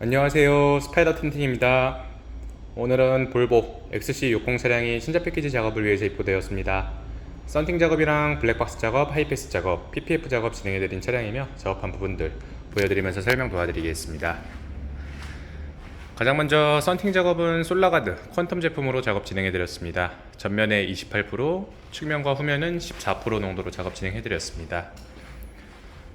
안녕하세요. 스파이더 틴틴입니다. 오늘은 볼보 XC60 차량이 신작 패키지 작업을 위해서 입고되었습니다. 썬팅 작업이랑 블랙박스 작업, 하이패스 작업, PPF 작업 진행해드린 차량이며 작업한 부분들 보여드리면서 설명 도와드리겠습니다. 가장 먼저 썬팅 작업은 솔라가드 퀀텀 제품으로 작업 진행해드렸습니다. 전면에 28%, 측면과 후면은 14% 농도로 작업 진행해드렸습니다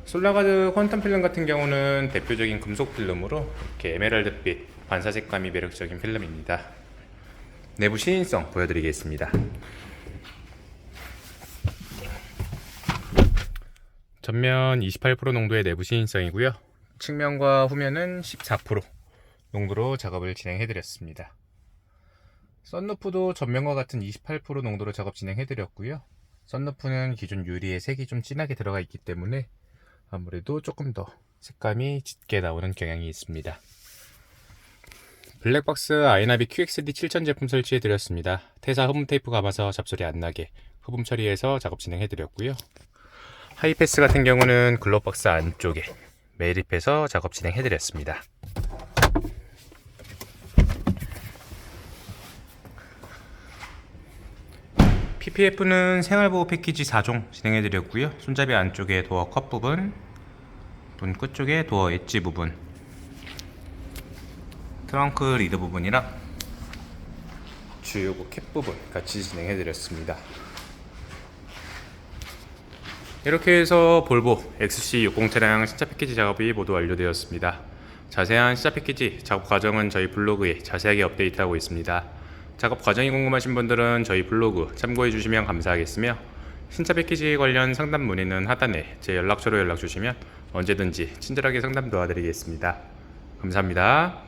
솔라가드 퀀텀 필름 같은 경우는 대표적인 금속 필름으로 이렇게 에메랄드빛 반사 색감이 매력적인 필름입니다. 내부 시인성 보여드리겠습니다. 전면 28% 농도의 내부 시인성이고요. 측면과 후면은 14% 농도로 작업을 진행해드렸습니다. 썬루프도 전면과 같은 28% 농도로 작업 진행해드렸고요. 썬루프는 기존 유리에 색이 좀 진하게 들어가 있기 때문에 아무래도 조금 더 색감이 짙게 나오는 경향이 있습니다. 블랙박스 아이나비 QXD 7000 제품 설치해 드렸습니다. 태사 흡음 테이프 감아서 잡소리 안 나게 흡음 처리해서 작업 진행해 드렸고요. 하이패스 같은 경우는 글로박스 안쪽에 매립해서 작업 진행해 드렸습니다. PPF는 생활보호 패키지 4종 진행해 드렸고요. 손잡이 안쪽에 도어 컵 부분, 문 끝쪽에 도어 엣지 부분, 트렁크 리드 부분이랑 주요구 캡 부분 같이 진행해 드렸습니다. 이렇게 해서 볼보 XC60 차량 신차 패키지 작업이 모두 완료되었습니다. 자세한 신차 패키지 작업 과정은 저희 블로그에 자세하게 업데이트하고 있습니다. 작업 과정이 궁금하신 분들은 저희 블로그 참고해 주시면 감사하겠으며 신차 패키지 관련 상담 문의는 하단에 제 연락처로 연락 주시면 언제든지 친절하게 상담 도와드리겠습니다. 감사합니다.